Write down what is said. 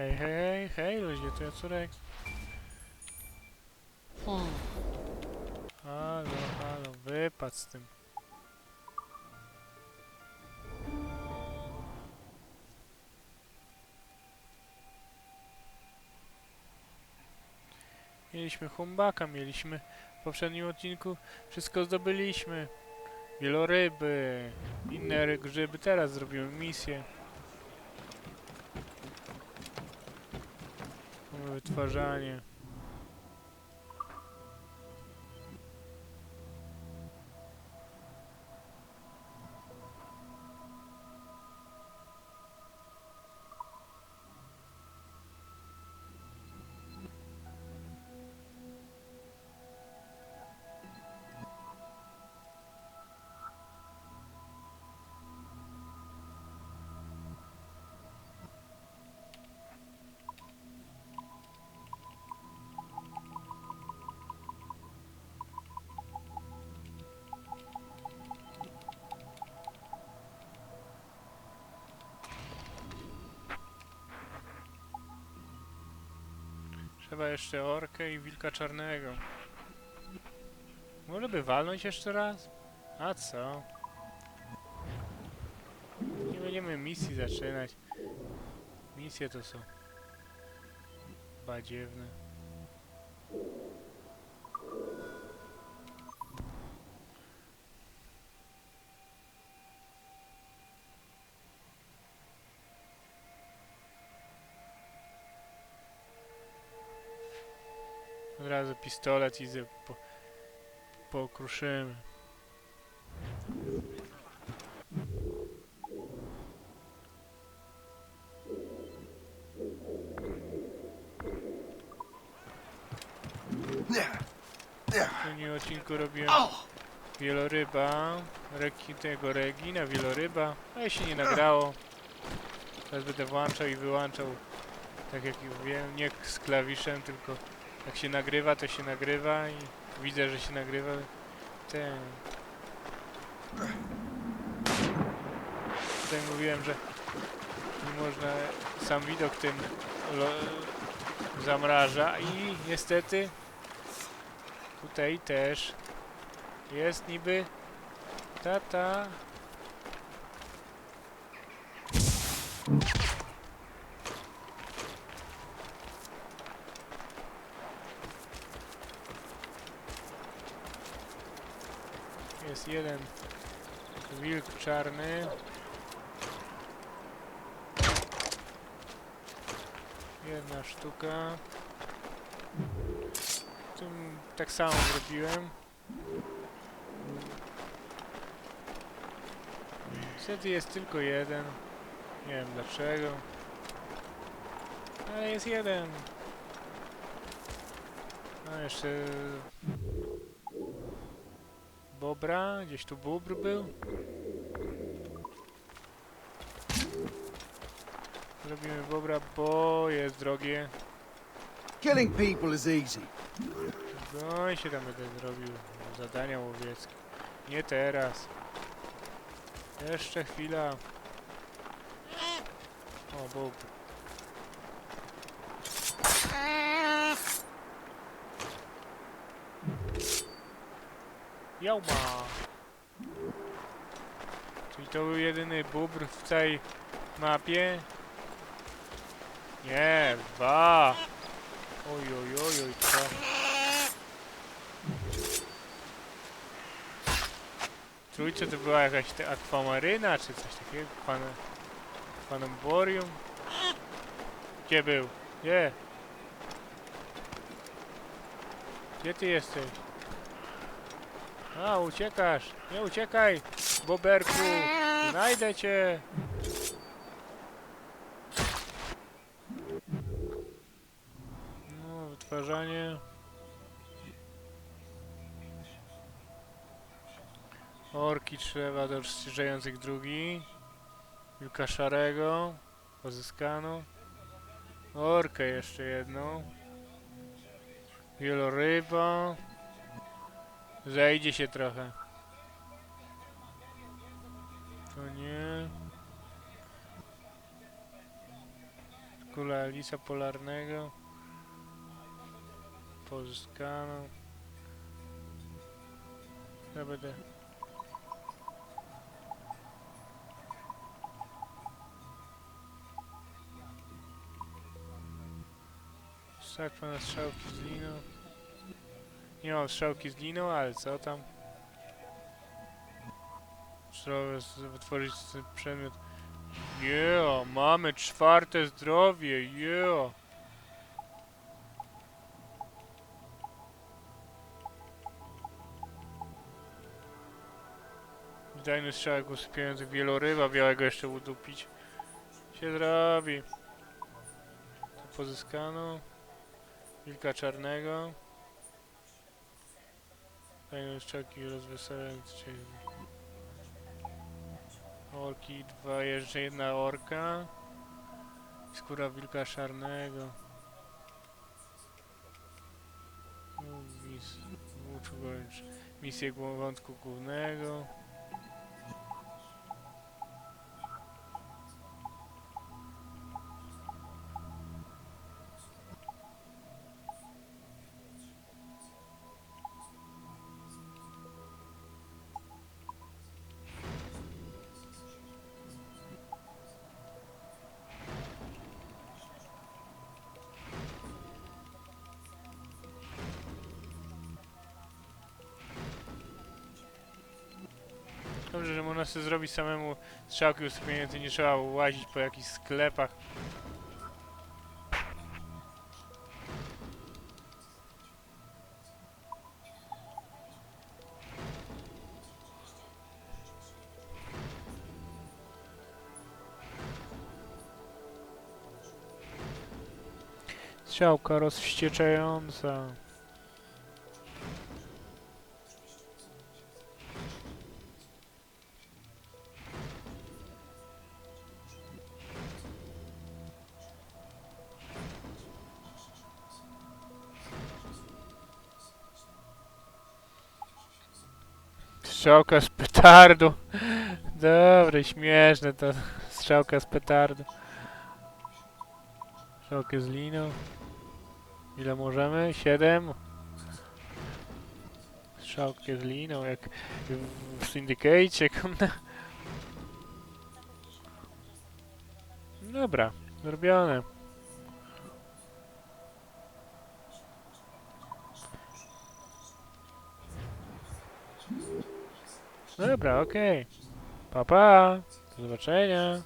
Hej, hej, hej, hej, ludzie, to ja córek. Halo, halo, wypadł z tym. Mieliśmy humbaka, mieliśmy w poprzednim odcinku wszystko zdobyliśmy. Wieloryby, inne grzyby. Teraz zrobimy misję. Mamy Wytwarzanie. Trzeba jeszcze orkę i wilka czarnego. Może by walnąć jeszcze raz? A co? Nie będziemy misji zaczynać. Misje to są badziewne. Od razu pistolet i z, po, pokruszymy. W tym odcinku robiłem wieloryba, reki tego Regina, wieloryba, ale się nie nagrało. Teraz będę włączał i wyłączał, tak jak wiem, nie z klawiszem, tylko jak się nagrywa, to się nagrywa i widzę, że się nagrywa. Ten. Tutaj mówiłem, że nie można, sam widok tym zamraża i niestety tutaj też jest niby tata. Jest jeden wilk czarny. Jedna sztuka. Tym tak samo zrobiłem. Niestety jest tylko jeden. Nie wiem dlaczego. Ale jest jeden. A jeszcze... Bobra? Gdzieś tu bóbr był? Zrobimy bobra, bo jest drogie. Killing people is easy. No i się tam będę zrobił zadania łowieckie. Nie teraz. Jeszcze chwila. O, bóbr. Jauma! Czyli to był jedyny bóbr w całej mapie? Nie, dwa! Oj, oj, oj, oj, co? Trójce to była jakaś ta akwamaryna, czy coś takiego? Pan... Panamborium? Gdzie był? Gdzie? Gdzie ty jesteś? A, uciekasz! Nie uciekaj! Boberku! Znajdę cię! No, wytwarzanie. Orki trzeba do rozszerzających drugi. Wilka szarego. Pozyskano. Orkę jeszcze jedną. Wieloryba. Zejdzie się trochę. To nie. Kula lisa polarnego. Pozyskano. Ja będę... Stać na strzałki z liną. Nie mam strzałki z liną, ale co tam? Trzeba wytworzyć przedmiot. Yeah, mamy czwarte zdrowie, yeah. Wydajny strzałek usypiający wieloryba białego jeszcze udupić. Się zrobi. Tu pozyskano. Wilka czarnego. Wydajny strzałki rozweselający cię. Orki, dwa, jeszcze jedna orka. Skóra wilka czarnego. Mis. Misję wątku głównego. Dobrze, że można sobie zrobić samemu strzałki usypiające, nie trzeba łazić po jakichś sklepach. Strzałka rozwścieczająca. Strzałka z petardu. Dobre, śmieszne to. Strzałka z petardu. Strzałkę z liną. Ile możemy? Siedem? Strzałkę z liną, jak w, Syndicate. Dobra, zrobione. Dobra, okej. Pa, pa. Do zobaczenia.